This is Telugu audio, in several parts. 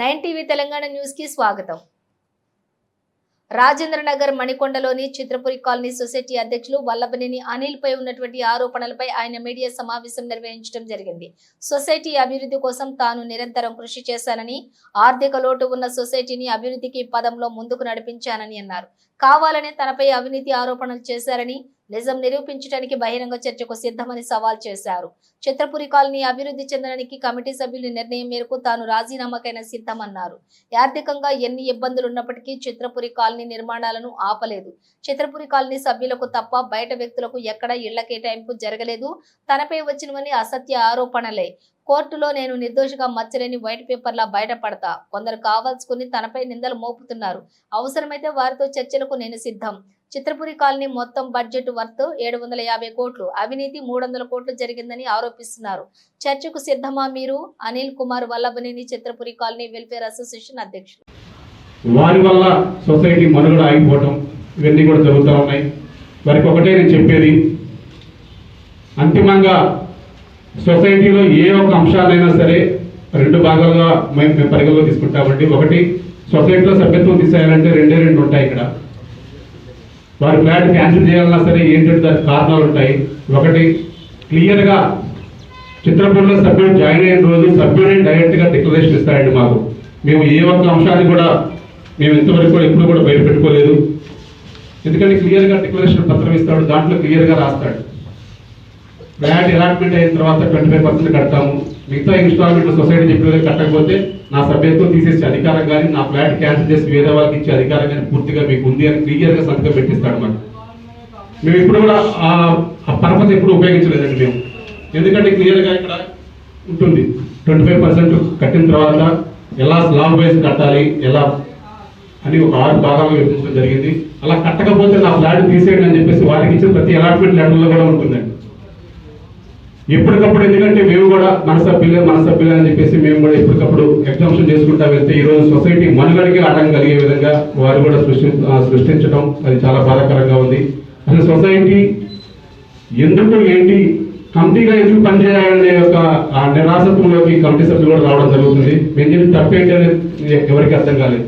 నైన్ టీవీ తెలంగాణ న్యూస్కి స్వాగతం. రాజేంద్ర నగర్ మణికొండలోని చిత్రపురి కాలనీ సొసైటీ అధ్యక్షులు వల్లభనేని అనిల్పై ఉన్నటువంటి ఆరోపణలపై ఆయన మీడియా సమావేశం నిర్వహించడం జరిగింది. సొసైటీ అభివృద్ధి కోసం తాను నిరంతరం కృషి చేశానని ఆర్థిక లోటు ఉన్న సొసైటీని అభివృద్ధికి పదంలో ముందుకు నడిపించానని అన్నారు. కావాలనే తనపై అవినీతి ఆరోపణలు చేశారని నిజం నిరూపించడానికి బహిరంగ చర్చకు సిద్ధమని సవాల్ చేశారు. చిత్రపురి కాలనీ అభివృద్ధి చెందడానికి కమిటీ సభ్యుల నిర్ణయం మేరకు తాను రాజీనామాకైనా సిద్ధమన్నారు. ఆర్థికంగా ఎన్ని ఇబ్బందులు ఉన్నప్పటికీ చిత్రపురి కాలనీ నిర్మాణాలను ఆపలేదు. చిత్రపురి కాలనీ సభ్యులకు తప్ప బయట వ్యక్తులకు ఎక్కడా ఇళ్ళ కేటాయింపు జరగలేదు. తనపై వచ్చినవని అసత్య ఆరోపణలే. కోర్టులో నేను నిర్దోషిగా మచ్చలేని వైట్ పేపర్లా బయటపడతా. కొందరు కావాల్సుకుని తనపై నిందలు మోపుతున్నారు. అవసరమైతే వారితో చర్చలకు నేను సిద్ధం. చిత్రపురి కాలనీ మొత్తం బడ్జెట్ వర్త్ ఏడు వందల యాభై కోట్లు. అవినీతి మూడు వందల కోట్లు జరిగిందని ఆరోపిస్తున్నారు. చర్చకు సిద్ధమా మీరు? Anil Kumar Vallabhaneni Chitrapuri colony welfare association అధ్యక్షుడు వారి వల్ల సొసైటీ మనుగడ ఆగిపోవటం ఇవన్నీ కూడా జరుగుతూ ఉన్నాయి. వారికి ఒకటే నేను చెప్పేది. అంతిమంగా సొసైటీలో ఏ ఒక్క అంశాలైనా సరే రెండు భాగాలుగా మేము మేము పరిగణలో తీసుకుంటామండి. ఒకటి సొసైటీలో సభ్యత్వం తీసేయాలంటే రెండే రెండు ఉంటాయి ఇక్కడ. వారి ఫ్లాట్ క్యాన్సిల్ చేయాలన్నా సరే ఏంటంటే దానికి కారణాలు ఉంటాయి. ఒకటి క్లియర్గా చిత్రపూర్లో సభ్యుడు జాయిన్ అయిన రోజు సభ్యుడే డైరెక్ట్గా డిక్లరేషన్ ఇస్తాడండి మాకు. మేము ఏ ఒక్క అంశాన్ని కూడా మేము ఇంతవరకు కూడా ఎప్పుడు కూడా బయట పెట్టుకోలేదు ఎందుకంటే క్లియర్గా డిక్లరేషన్ పత్రం ఇస్తాడు దాంట్లో క్లియర్గా రాస్తాడు. ఫ్లాట్ అలాట్మెంట్ అయిన తర్వాత ట్వంటీ ఫైవ్ పర్సెంట్ కడతాము. మిగతా ఇన్స్టాల్మెంట్ సొసైటీ చెప్పిన కట్టకపోతే నా సభ్యత్వం తీసేసే అధికారం కానీ నా ఫ్లాట్ క్యాన్సిల్ చేసి వేరే వాళ్ళకి ఇచ్చే అధికారం కానీ పూర్తిగా మీకు ఉంది అని క్లియర్గా సంతకం పెట్టిస్తాడు మాకు మేము ఇప్పుడు కూడా ఆ పరపతి ఎప్పుడు ఉపయోగించలేదండి మేము. ఎందుకంటే క్లియర్గా ఇక్కడ ఉంటుంది. ట్వంటీ ఫైవ్ పర్సెంట్ కట్టిన తర్వాత ఎలా స్లాబ్ వైజ్ కట్టాలి ఎలా అని ఒక ఆరు భాగాలుగా విభజించడం జరిగింది. అలా కట్టకపోతే నా ఫ్లాట్ తీసేయండి అని చెప్పేసి వారికి ఇచ్చిన ప్రతి అలాట్మెంట్ లెటర్లో కూడా ఉంటుందండి. ఎప్పటికప్పుడు ఎందుకంటే మేము కూడా మన సభ్యులే మన సభ్యులే అని చెప్పేసి మేము కూడా ఎప్పటికప్పుడు ఎగ్జామ్షన్ చేసుకుంటా వెళ్తే ఈరోజు సొసైటీ మనుగడికి ఆటం కలిగే విధంగా వారు కూడా సృష్టి సృష్టించడం అది చాలా బాధాకరంగా ఉంది. అసలు సొసైటీ ఎందుకు ఏంటి? కమిటీగా ఎందుకు పనిచేయాలనే ఒక ఆ నిరాశత్వంలోకి కమిటీ సభ్యులు కూడా రావడం జరుగుతుంది. మేము చెప్పి తప్పేంటి అనేది ఎవరికి అర్థం కాలేదు.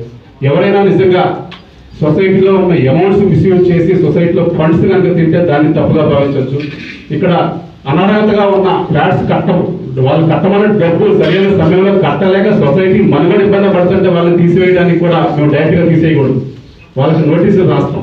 ఎవరైనా నిజంగా సొసైటీలో ఉన్న అమౌంట్స్ మిస్యూజ్ చేసి సొసైటీలో ఫండ్స్ కనుక తింటే దాన్ని తప్పుగా భావించవచ్చు. ఇక్కడ అనర్హతగా ఉన్న ఫ్లాట్స్ కట్ట వాళ్ళు కట్టమన్న డబ్బులు సరైన సమయంలో కట్టలేక సొసైటీ మనుగడ ఇబ్బంది పడుతుంటే వాళ్ళని తీసివేయడానికి కూడా మేము డైరెక్ట్గా తీసేయకూడదు. వాళ్ళకి నోటీసులు రాస్తాం.